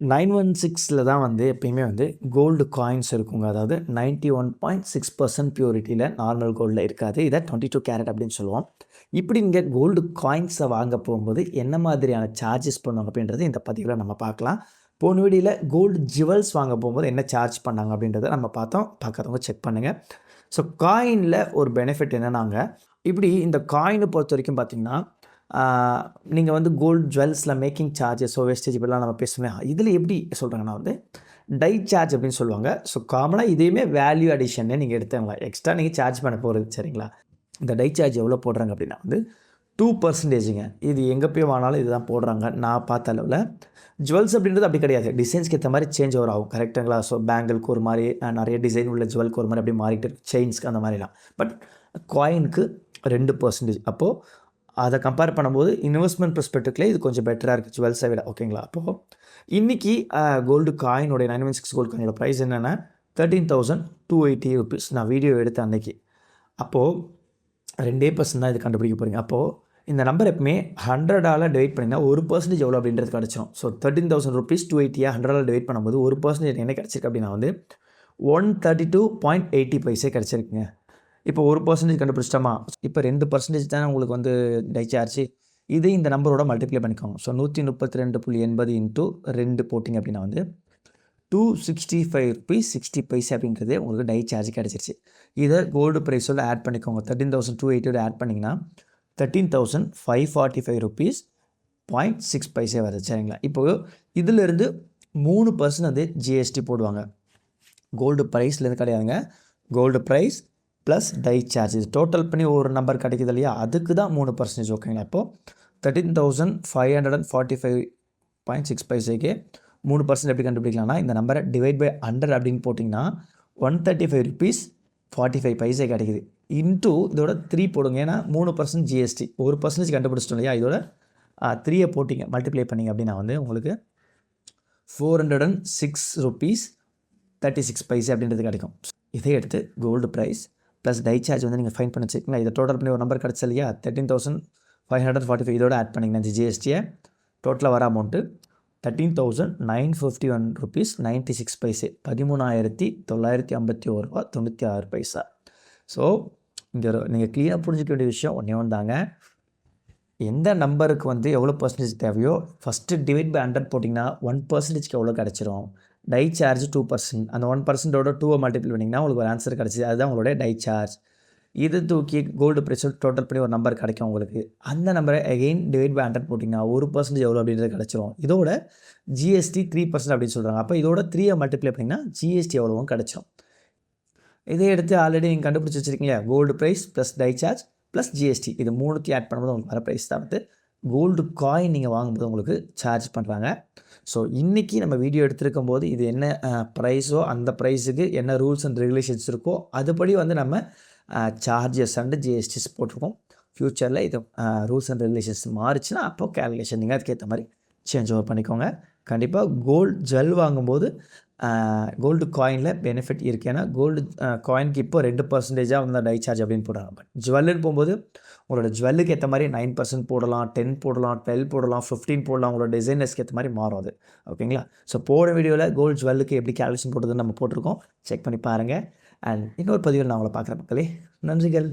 Nine one சிக்ஸில் தான் வந்து எப்பயுமே வந்து கோல்டு காயின்ஸ் இருக்குங்க. அதாவது ninety one point six percent பியூரிட்டியில் normal கோல்டில் இருக்காது. இதை டுவெண்ட்டி டூ கேரட் அப்படின்னு சொல்லுவோம். இப்படி நீங்கள் கோல்டு காயின்ஸை வாங்க போகும்போது என்ன மாதிரியான சார்ஜஸ் பண்ணுவாங்க அப்படின்றது இந்த பதிவில் நம்ம பார்க்கலாம். போன வீடியில் கோல்டு ஜுவல்ஸ் வாங்க போகும்போது என்ன சார்ஜ் பண்ணாங்க அப்படின்றத நம்ம பார்த்தோம். பார்க்குறவங்க செக் பண்ணுங்கள் ஸோ காயினில் ஒரு பெனிஃபிட் என்னன்னாங்க? இப்படி இந்த காயினை பொறுத்த வரைக்கும் பார்த்திங்கன்னா நீங்கள் வந்து கோல்டு ஜுவல்ஸில் மேக்கிங் சார்ஜஸோ வேஸ்டேஜ் இப்படிலாம் நம்ம பேசணும் இதில் எப்படி சொல்கிறாங்கன்னா வந்து டை சார்ஜ் அப்படின்னு சொல்லுவாங்க. ஸோ காமனாக இதையுமே வேல்யூ அடிஷன்னு நீங்கள் எடுத்துங்களா எக்ஸ்ட்ரா நீங்கள் சார்ஜ் பண்ண போகிறது சரிங்களா? இந்த டை சார்ஜ் எவ்வளோ போடுறாங்க அப்படின்னா வந்து டூ பர்சன்டேஜுங்க இது எங்கே போய் வாங்கினாலும் இதுதான் போடுறாங்க. நான் பார்த்த அளவில். ஜுவல்ஸ் அப்படின்றது அப்படி கிடையாது. டிசைன்ஸ்க்கு ஏற்ற மாதிரி சேஞ்ச் ஓவர் ஆகும். கரெக்டுங்களா ஸோ பேங்கிள்க்கு ஒரு மாதிரி நிறைய டிசைன் உள்ள ஜுவல்க்கு ஒரு மாதிரி அப்படி மாறிட்டு இருக்கு. செயின்ஸ்க்கு அந்த மாதிரிலாம். பட் காயினுக்கு ரெண்டு பர்சன்டேஜ் அப்போது அதை கம்பேர் பண்ணும்போது இன்வெஸ்ட்மெண்ட் பெர்ஸ்பெக்டிவ்லேயே இது கொஞ்சம் பெட்டராக இருக்குது ஜுவல்ஸை விட ஓகேங்களா அப்போது இன்றைக்கி கோல்டு காயினுடைய நைன் ஒன் சிக்ஸ் கோல்டு காயினோட ப்ரைஸ் என்னென்னா thirteen thousand two eighty rupees நான் வீடியோ எடுத்தேன் அன்றைக்கி அப்போது ரெண்டே பர்சன்ட் தான் இது கண்டுபிடிக்க போகிறீங்க அப்போது இந்த நம்பர் எப்பவுமே ஹண்ட்ரடால் டிவைட் பண்ணிங்கன்னா ஒரு பர்சன்டேஜ் எவ்வளோ அப்படின்றது கிடச்சிரும். So thirteen thousand rupees two எயிட்டியாக ஹண்ட்ரடால் டிவைட் பண்ணும்போது ஒரு பர்சன்டேஜ் என்ன கிடச்சிருக்கு அப்படின்னா வந்து one thirty two point eighty paise கிடச்சிருக்குங்க. இப்போ ஒரு பர்சன்டேஜ் கண்டுபிடிச்சிட்டோமா? இப்போ ரெண்டு பர்சன்டேஜ் தானே உங்களுக்கு வந்து டைச்சார்ஜ் இதே இந்த நம்பரோட மல்டிப்ளை பண்ணிக்கோங்க. ஸோ நூற்றி முப்பத்தி ரெண்டு புள்ளி எண்பது இன்ட்டு ரெண்டு போட்டிங்க அப்படின்னா வந்து two sixty five rupees sixty paise அப்படின்றது உங்களுக்கு டை சார்ஜ் கிடச்சிருச்சு இதை கோல்டு ப்ரைஸோட ஆட் பண்ணிக்கோங்க. தேர்ட்டின் தௌசண்ட் டூ எயிட்டியோட ஆட் பண்ணிங்கன்னா thirteen thousand five forty five rupees point six paise வருது. சரிங்களா? இப்போது இதிலிருந்து மூணு பர்சன்ட் வந்து ஜிஎஸ்டி போடுவாங்க. கோல்டு ப்ரைஸ்லேருந்து கிடையாதுங்க. Gold price plus die charge இது டோட்டல் பண்ணி ஒரு நம்பர் கிடைக்குது இல்லையா? அதுக்கு தான் மூணு பர்சன்டேஜ் ஓகேங்களா இப்போது thirteen thousand five hundred and forty five point six பைசேக்கு மூணு பர்சன்ட் எப்படி கண்டுபிடிக்கலாம்னா இந்த நம்பரை டிவைட் பை ஹண்ட்ரட் அப்படின்னு போட்டிங்கன்னா one thirty five rupees forty five paise கிடைக்குது. இன்ட்டு இதோட த்ரீ போடுங்க. ஏன்னா மூணு பர்சன்ட் ஜிஎஸ்டி ஒரு பர்சன்டேஜ் கண்டுபிடிச்சிட்டோம் இல்லையா? இதோட த்ரீயை போட்டிங்க. மல்டிப்ளை பண்ணிங்க அப்படின்னா வந்து உங்களுக்கு four hundred and six rupees thirty six paise அப்படின்றது கிடைக்கும். இதை எடுத்து gold price plus die charge வந்து நீங்கள் ஃபைன் பண்ணி வச்சுக்கலாம் இதை டோட்டல் பண்ணி ஒரு நம்பர் கிடச்சி இல்லையா? Thirteen thousand five hundred forty five இதோட ஆட் பண்ணிங்கன்னா ஜிஎஸ்டியை டோட்டலாக வர amount thirteen thousand nine fifty one rupees ninety six paise பதிமூணாயிரத்தி தொள்ளாயிரத்தி ஐம்பத்தி ஒரு ரூபா தொண்ணூற்றி ஆறு பைசா ஸோ இங்கே நீங்கள் கிளியராக புரிஞ்சிக்க வேண்டிய விஷயம் ஒன்றே வந்தாங்க எந்த நம்பருக்கு வந்து எவ்வளோ பர்சன்டேஜ் தேவையோ ஃபஸ்ட்டு டிவைட் பை ஹண்ட்ரட் போட்டிங்கன்னா ஒன் பர்சன்டேஜ்க்கு எவ்வளோ கிடச்சிரும்? டை சார்ஜ் டூ பர்சன்ட் அந்த ஒன் பர்சன்டோட டூவை மல்டிபிள் பண்ணிங்கன்னா உங்களுக்கு ஒரு ஆன்சர் கிடச்சிது. அதுதான் உங்களுடைய டை சார்ஜ் இது தூக்கி கோல்டு ப்ரைஸில் டோட்டல் பண்ணி ஒரு நம்பர் கிடைக்கும் உங்களுக்கு. அந்த நம்பரை அகெயின் டிவைட் பை ஹண்ட்ரட் போட்டிங்கன்னா ஒரு பர்சன்டேஜ் எவ்வளோ அப்படின்றது கிடச்சிரும். இதோட ஜிஎஸ்டி த்ரீ பர்சன்ட் அப்படின்னு சொல்கிறாங்க அப்போ இதோட த்ரீயை மல்டிப்ளை பண்ணிங்கன்னா ஜிஎஸ்டி எவ்வளோவும் கிடச்சிரும். இதை எடுத்து ஆல்ரெடி நீங்கள் கண்டுபிடிச்சி வச்சுருக்கீங்க gold price plus die charge plus GST இது மூணுத்தையும் ஆட் பண்ணும்போது உங்களுக்கு வர ப்ரைஸ் தான் வந்து கோல்டு காயின் நீங்கள் வாங்கும்போது உங்களுக்கு சார்ஜ் பண்ணுறாங்க ஸோ இன்றைக்கி நம்ம வீடியோ எடுத்திருக்கும் போது இது என்ன ப்ரைஸோ அந்த ப்ரைஸுக்கு என்ன ரூல்ஸ் அண்ட் ரெகுலேஷன்ஸ் இருக்கோ அதுபடி வந்து நம்ம சார்ஜஸ் அண்டு ஜிஎஸ்டிஸ் போட்டிருக்கோம். ஃப்யூச்சரில் இது ரூல்ஸ் அண்ட் ரெகுலேஷன்ஸ் மாறிச்சுன்னா அப்போ கேல்குலேஷன் நீங்கள் அதுக்கேற்ற மாதிரி சேஞ்ச் ஓவர் பண்ணிக்கோங்க. கண்டிப்பாக கோல்டு ஜுவல் வாங்கும்போது கோல்டு காயினில் பெனிஃபிட் இருக்குது ஏன்னா கோல்டு காயினுக்கு இப்போ ரெண்டு பர்சன்டேஜாக வந்து டை சார்ஜ் அப்படின்னு போடுறாங்க. பட் ஜுவல்லுன்னு போகும்போது உங்களோட ஜுவல்லுக்கு ஏற்ற மாதிரி நைன் பர்சன்ட் போடலாம் டென் போடலாம் டுவெல் போடலாம் ஃபிஃப்டீன் போடலாம். உங்களோட டிசைனர்ஸ்க்கு ஏற்ற மாதிரி மாறும் அது. ஓகேங்களா ஸோ போட வீடியோவில் கோல்டு ஜுவல்லுக்கு எப்படி கேல்குலேஷன் போடுறதுன்னு நம்ம போட்டிருக்கோம். செக் பண்ணி பாருங்கள் அண்ட் இன்னொரு பதிவில் நான் உங்களை பார்க்குற மக்களே. நன்றிகள்.